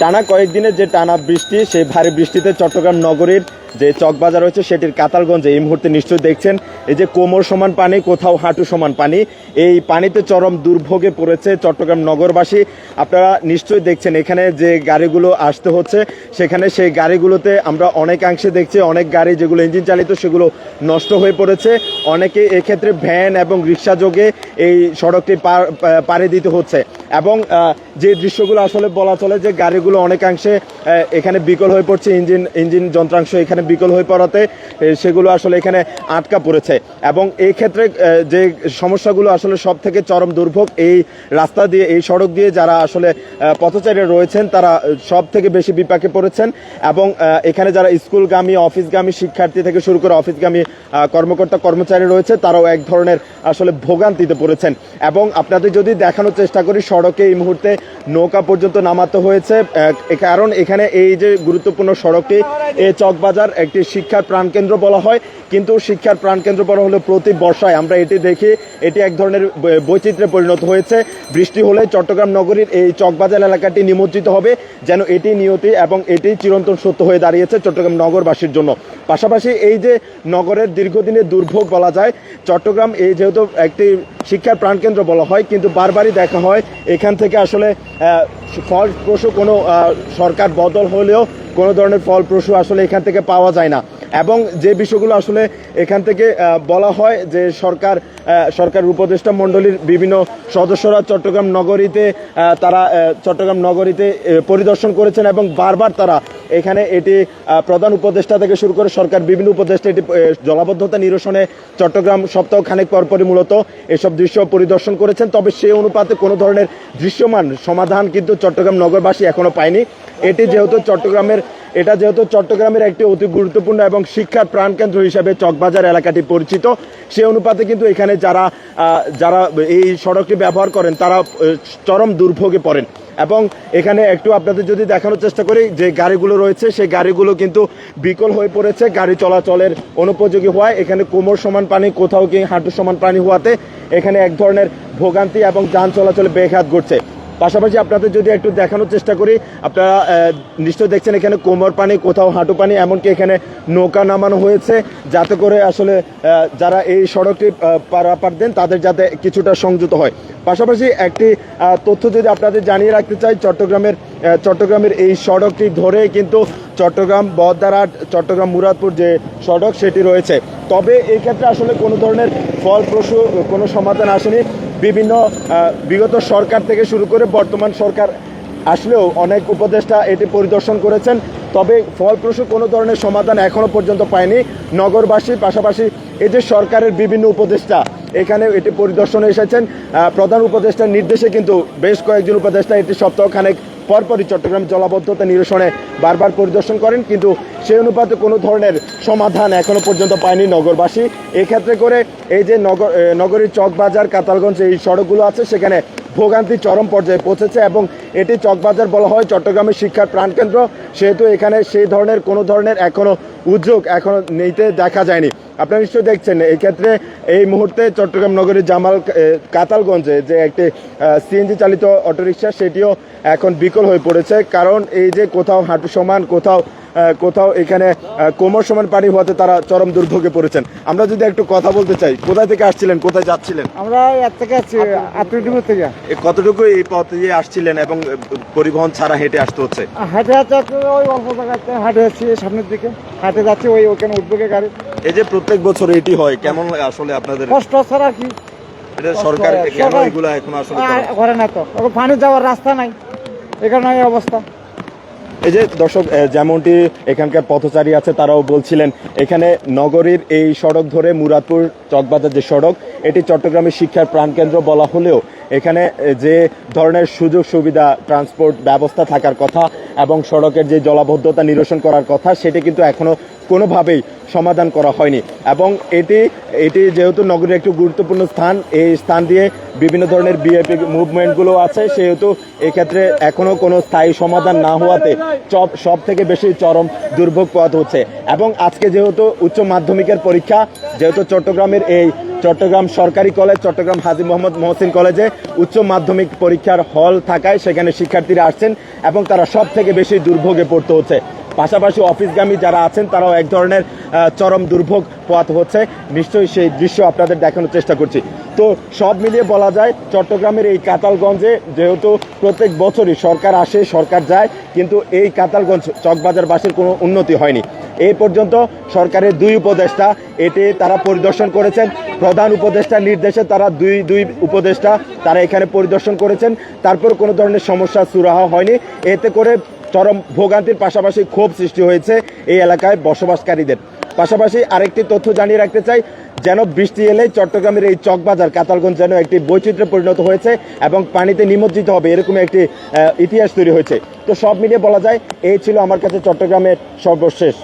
টানা কয়েকদিনের যে টানা বৃষ্টি, সেই ভারী বৃষ্টিতে চট্টগ্রাম নগরীর যে চকবাজার রয়েছে, সেটির কাতালগঞ্জে এই মুহূর্তে নিশ্চয়ই দেখছেন। এই যে কোমর সমান পানি, কোথাও হাঁটু সমান পানি, এই পানিতে চরম দুর্ভোগে পড়েছে চট্টগ্রাম নগরবাসী। আপনারা নিশ্চয়ই দেখছেন, এখানে যে গাড়িগুলো আসতে হচ্ছে, সেখানে সেই গাড়িগুলোতে আমরা অনেকাংশে দেখছি, অনেক গাড়ি যেগুলো ইঞ্জিন চালিত, সেগুলো নষ্ট হয়ে পড়েছে। অনেকে এক্ষেত্রে ভ্যান এবং রিক্সা যোগে এই সড়কটি পাড়ি দিতে হচ্ছে। এবং যে দৃশ্যগুলো আসলে বলা চলে যে গাড়িগুলো অনেকাংশে এখানে বিকল হয়ে পড়ছে, ইঞ্জিন ইঞ্জিন যন্ত্রাংশ এখানে বিকল হয়ে পড়াতে সেগুলো আসলে এখানে আটকা পড়েছে। এবং এই ক্ষেত্রে যে সমস্যাগুলো আসলে সব থেকে চরম দুর্ভোগ, এই রাস্তা দিয়ে, এই সড়ক দিয়ে যারা আসলে পথচারী রয়েছেন, তারা সব থেকে বেশি বিপাকে পড়েছেন। এবং এখানে যারা স্কুলগামী, অফিসগামী শিক্ষার্থী থেকে শুরু করে অফিসগামী কর্মকর্তা, কর্মচারী রয়েছে, তারাও এক ধরনের আসলে ভোগান্তিতে পড়েছেন। এবং আপনাদের যদি দেখানোর চেষ্টা করি সড়কে এই মুহূর্তে নৌকা পর্যন্ত নামাতে হয়েছে। কারণ এখানে এই যে গুরুত্বপূর্ণ সড়কটি এই চকবাজার একটি শিক্ষার প্রাণকেন্দ্র বলা হয়। কিন্তু শিক্ষার প্রাণকেন্দ্র বলা হলো প্রতি বর্ষায়। আমরা এটি দেখি, এটি এক ধরনের বৈচিত্র্যে পরিণত হয়েছে। বৃষ্টি হলে চট্টগ্রাম নগরীর এই চকবাজার এলাকাটি নিমজ্জিত হবে, যেন এটি নিয়তি এবং এটি চিরন্তন সত্য হয়ে দাঁড়িয়েছে চট্টগ্রাম নগরবাসীর জন্য। পাশাপাশি এই যে নগরের দীর্ঘদিনের দুর্ভোগ বলা যায়, চট্টগ্রাম এই যেহেতু একটি শিক্ষার প্রাণকেন্দ্র বলা হয়, কিন্তু বারবারই দেখা হয় এখান থেকে আসলে ফলপ্রসূ কোনো সরকার বদল হলেও কোনো ধরনের ফলপ্রসূ আসলে এখান থেকে পাওয়া যায় না। এবং যে বিষয়গুলো আসলে এখান থেকে বলা হয় যে সরকার সরকার উপদেষ্টা মণ্ডলীর বিভিন্ন সদস্যরা চট্টগ্রাম নগরীতে তারা চট্টগ্রাম নগরীতে পরিদর্শন করেছেন এবং বারবার তারা এখানে এটি প্রধান উপদেষ্টা থেকে শুরু করে সরকার বিভিন্ন উপদেষ্টা এটি জলাবদ্ধতা নিরসনে চট্টগ্রাম সপ্তাহ খানেক পরপরই মূলত এসব দৃশ্য পরিদর্শন করেছেন। তবে সেই অনুপাতে কোনো ধরনের দৃশ্যমান সমাধান কিন্তু চট্টগ্রাম নগরবাসী এখনও পায়নি। এটি যেহেতু চট্টগ্রামের এটা যেহেতু চট্টগ্রামের একটি অতি গুরুত্বপূর্ণ এবং শিক্ষার প্রাণকেন্দ্র হিসাবে চকবাজার এলাকাটি পরিচিত, সে অনুপাতে কিন্তু এখানে যারা যারা এই সড়কটি ব্যবহার করেন, তারা চরম দুর্ভোগে পড়েন। এবং এখানে একটু আপনাদের যদি দেখানোর চেষ্টা করি যে গাড়িগুলো রয়েছে, সেই গাড়িগুলো কিন্তু বিকল হয়ে পড়েছে, গাড়ি চলাচলের অনুপযোগী হওয়ায়। এখানে কোমর সমান পানি, কোথাও কি হাঁটু সমান পানি হওয়াতে এখানে এক ধরনের ভোগান্তি এবং যান চলাচলে ব্যাঘাত ঘটছে। পাশাপাশি আপনাদের যদি একটু দেখানোর চেষ্টা করি, আপনারা নিশ্চয় দেখছেন এখানে কোমর পানি, কোথাও হাঁটু পানি, এমনকি এখানে নৌকা নামানো হয়েছে, যাতে করে আসলে যারা এই সড়কটি পারাপার দেন, তাদের যাতে কিছুটা সংযুক্ত হয়। পাশাপাশি একটি তথ্য যদি আপনাদের জানিয়ে রাখতে চাই, চট্টগ্রামের চট্টগ্রামের এই সড়কটি ধরে কিন্তু চট্টগ্রাম বহদ্দারহাট চট্টগ্রাম মুরাদপুর যে সড়ক, সেটি রয়েছে। তবে এই ক্ষেত্রে আসলে কোনো ধরনের ফলপ্রসূ কোনো সমাধান আসেনি। বিভিন্ন বিগত সরকার থেকে শুরু করে বর্তমান সরকার আসলেও অনেক উপদেষ্টা এটি পরিদর্শন করেছেন। তবে ফলপ্রসূ কোনো ধরনের সমাধান এখনও পর্যন্ত পায়নি। নগরবাসীর পাশাপাশি এই যে সরকারের বিভিন্ন উপদেষ্টা এখানে এটি পরিদর্শনে এসেছেন। প্রধান উপদেষ্টার নির্দেশে কিন্তু বেশ কয়েকজন উপদেষ্টা এটি সপ্তাহখানেক পরপরই চট্টগ্রাম জলাবদ্ধতা নিরসনে বারবার পরিদর্শন করেন, কিন্তু সেই অনুপাতে কোনো ধরনের সমাধান এখনও পর্যন্ত পায়নি নগরবাসী। এক্ষেত্রে করে এই যে নগর নগরীর চকবাজার কাতালগঞ্জ এই সড়কগুলো আছে, সেখানে ভোগান্তি চরম পর্যায়ে পৌঁছেছে এবং এটি চকবাজার বলা হয় চট্টগ্রামের শিক্ষার প্রাণকেন্দ্র। সেহেতু এখানে সেই ধরনের, কোনো ধরনের এখনও উদ্যোগ এখনও নিতে দেখা যায়নি। আপনারা নিশ্চয়ই দেখছেন এই ক্ষেত্রে এই মুহূর্তে চট্টগ্রাম নগরীর জামাল কাতালগঞ্জে যে একটি সিএনজি চালিত অটোরিকশা সেটিও এখন বিকল হয়ে পড়েছে। কারণ এই যে কোথাও হাঁটু সমান কোথাও কোথাও এখানে কোমর সমান পানি হওয়াতে তারা চরম দুর্ভোগে পড়েছেন। আমরা যদি একটু কথা বলতে চাই কোথায় থেকে আসছিলেন কোথায় যাচ্ছিলেন? আমরা এর থেকে আত্মীয় থেকে কতটুকু এই পথ দিয়ে আসছিলেন এবং পরিবহন ছাড়া হেঁটে আসতে হচ্ছে? হাটে হাতে ওই অল্প জায়গাতে হাটে যাচ্ছি সামনের দিকে। হাটে যাচ্ছি ওই ওখানে উঠবে গাড়ি এই যে প্রত্যেক বছর এটি হয় কেমন লাগে আসলে আপনাদের? কষ্ট ছাড়া কি। এটা সরকার কেন এগুলো এখন আসলে করে? করে না তো। ওখানে পানি যাওয়ার রাস্তা নাই এখানে এই অবস্থা। এই যে দর্শক যেমনটি এখানকার পথচারী আছে তারাও বলছিলেন এখানে নগরীর এই সড়ক ধরে মুরাদপুর চকবাজার যে সড়ক এটি চট্টগ্রামের শিক্ষার প্রাণকেন্দ্র বলা হলেও এখানে যে ধরনের সুযোগ সুবিধা ট্রান্সপোর্ট ব্যবস্থা থাকার কথা এবং সড়কের যে জলাবদ্ধতা নিরসন করার কথা, সেটি কিন্তু এখনও কোনোভাবেই সমাধান করা হয়নি। এবং এটি এটি যেহেতু নগরীর একটি গুরুত্বপূর্ণ স্থান, এই স্থান দিয়ে বিভিন্ন ধরনের বিএপি মুভমেন্টগুলো আছে, সেহেতু এক্ষেত্রে এখনও কোনো স্থায়ী সমাধান না হওয়াতে চপ, সব থেকে বেশি চরম দুর্ভোগ পোহাতে হচ্ছে। এবং আজকে যেহেতু উচ্চ মাধ্যমিকের পরীক্ষা, যেহেতু চট্টগ্রামের এই চট্টগ্রাম সরকারি কলেজ, চট্টগ্রাম হাজি মোহাম্মদ মহসিন কলেজে উচ্চ মাধ্যমিক পরীক্ষার হল থাকায় সেখানে শিক্ষার্থীরা আসছেন এবং তারা সব থেকে বেশি দুর্ভোগে পড়তে হচ্ছে। পাশাপাশি অফিসগামী যারা আছেন, তারাও এক ধরনের চরম দুর্ভোগ পোয়াতে হচ্ছে। নিশ্চয়ই সেই দৃশ্য আপনাদের দেখানোর চেষ্টা করছি। তো সব মিলিয়ে বলা যায়, চট্টগ্রামের এই কাতালগঞ্জে যেহেতু প্রত্যেক বছরই সরকার আসে, সরকার যায়, কিন্তু এই কাতালগঞ্জ চকবাজারবাসীর কোনো উন্নতি হয়নি। এই পর্যন্ত সরকারের দুই উপদেষ্টা এটি তারা পরিদর্শন করেছেন। প্রধান উপদেষ্টার নির্দেশে তারা দুই দুই উপদেষ্টা তারা এখানে পরিদর্শন করেছেন। তারপর কোনো ধরনের সমস্যা সুরাহা হয়নি। এতে করে চরম ভোগান্তির পাশাপাশি ক্ষোভ সৃষ্টি হয়েছে এই এলাকায় বসবাসকারীদের। পাশাপাশি আরেকটি তথ্য জানিয়ে রাখতে চাই, যেন বৃষ্টি এলে চট্টগ্রামের এই চকবাজার কাতালগঞ্জ যেন একটি বৈচিত্র্যে পরিণত হয়েছে এবং পানিতে নিমজ্জিত হবে এরকম একটি ইতিহাস তৈরি হয়েছে। তো সব মিলিয়ে বলা যায়, এই ছিল আমার কাছে চট্টগ্রামের সর্বশেষ।